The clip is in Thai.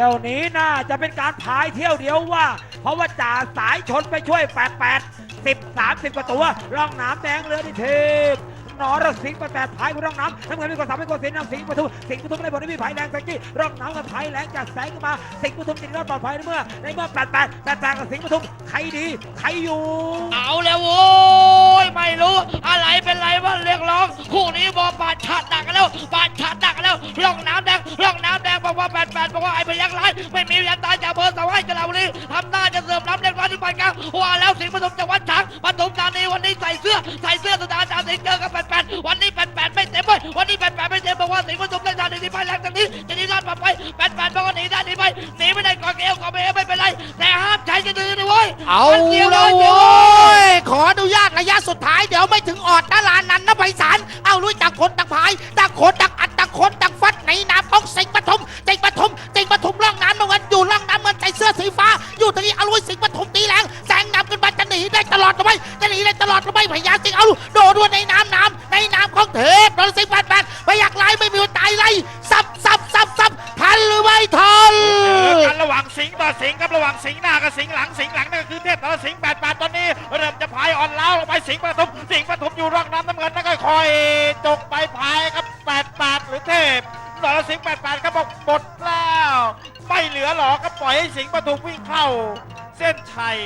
ที่ยวนี้น่าจะเป็นการพายเที่ยวเดียวว่า เพราะว่าจ่าสายชนไปช่วย 88 10 30กว่าตัวร่องน้ำแดงเรือดิเทพนอรสิงห์แปดพายร่องน้ำน้ำเงินมีกว่าสามเป็นกว่าสิงห์น้ำสิงห์ปทุมสิงห์ปทุมในบทนี้มีพายแรงแซงกี้ร่องน้ำกับพายแรงจากแสงขึ้นมาสิงห์ปทุมติดรอดปลอดภัยในเมื่อในเมื่อ88 88กับสิงห์ปทุมใครดีใครอยู่เอาแล้วโว้ยไม่รู้ อะไรเป็นไรว่าเรียกร้องคู่นี้บอปาดฉาดหนักแล้วปาดฉาดหนักแล้วร่องน้ำ บอกว่าแปดแปดบอกว่าไอ้พยักร้ายไม่มียันตายจากอำเภอสวายจะเราวันนี้ทำหน้าจะเสริมน้ำเล็กน้อยที่ปานกลางว่าแล้วสิงห์ปฐมจังหวัดฉางปฐมธานีวันนี้ใส่เสื้อใส่เสื้อสตาร์ดาวสิงห์เจอกับแปดแปดวันนี้แปดแปดไม่เต็มเว้ยวันนี้แปดแปดไม่เต็มบอกว่าสิงห์ปฐมได้ทางหนีไปแรงทางนี้จะหนีรอดปลอดภัยแปดแปดบอกว่าหนีได้หนีไปหนีไม่ได้ก่อเกลก่อเบลไม่เป็นไรแต่ห้ามใช้จะดื้อนะเว้ยเอามันกี่ยแล้วเดีโว้ยยขออนุญาตระยะสุดท้ายเดี๋ยวไม่ถึงออดนะลานนันนะไพศาลเอาลุยต่างคนต่างพายต่างคนต่างอัดต่างคนต่างฟัดในน้ำของสิงห์ปฐื้อสีฟ้า อยู่ตรงนี้อาลุยสิงห์ปฐมตีแรงแซงนำขึ้นมาจะหนีได้ตลอดหรือไม่จะหนีได้ตลอดหรือไม่พยาสิงห์เอาโดดด้วยในน้ำน้ำในน้ำของเทพนรสิงห์แปดแปดพยักไล่ไม่มีวันตายไล่ซับซับซับซับทันหรือไม่ทันกันระหว่างสิงห์ต่อสิงห์ครับระหว่างสิงห์หน้ากับสิงห์หลังสิงห์หลังนั่นก็คือเทพต่อสิงห์แปดแปดตอนนี้เริ่มจะพายอ่อนล้าวลงไปสิงห์ปทุมสิงห์ปทุมอยู่ร่องน้ำน้ำเงินนั่นก็คอยจกไปพายครับแปดแปดหรือเทพต่อสิงห์แปดแปดครับบอกหมดแล้ว อหลอก็ปล่อยให้สิงห์ปทุมวิ่งเข้า เส้นชัย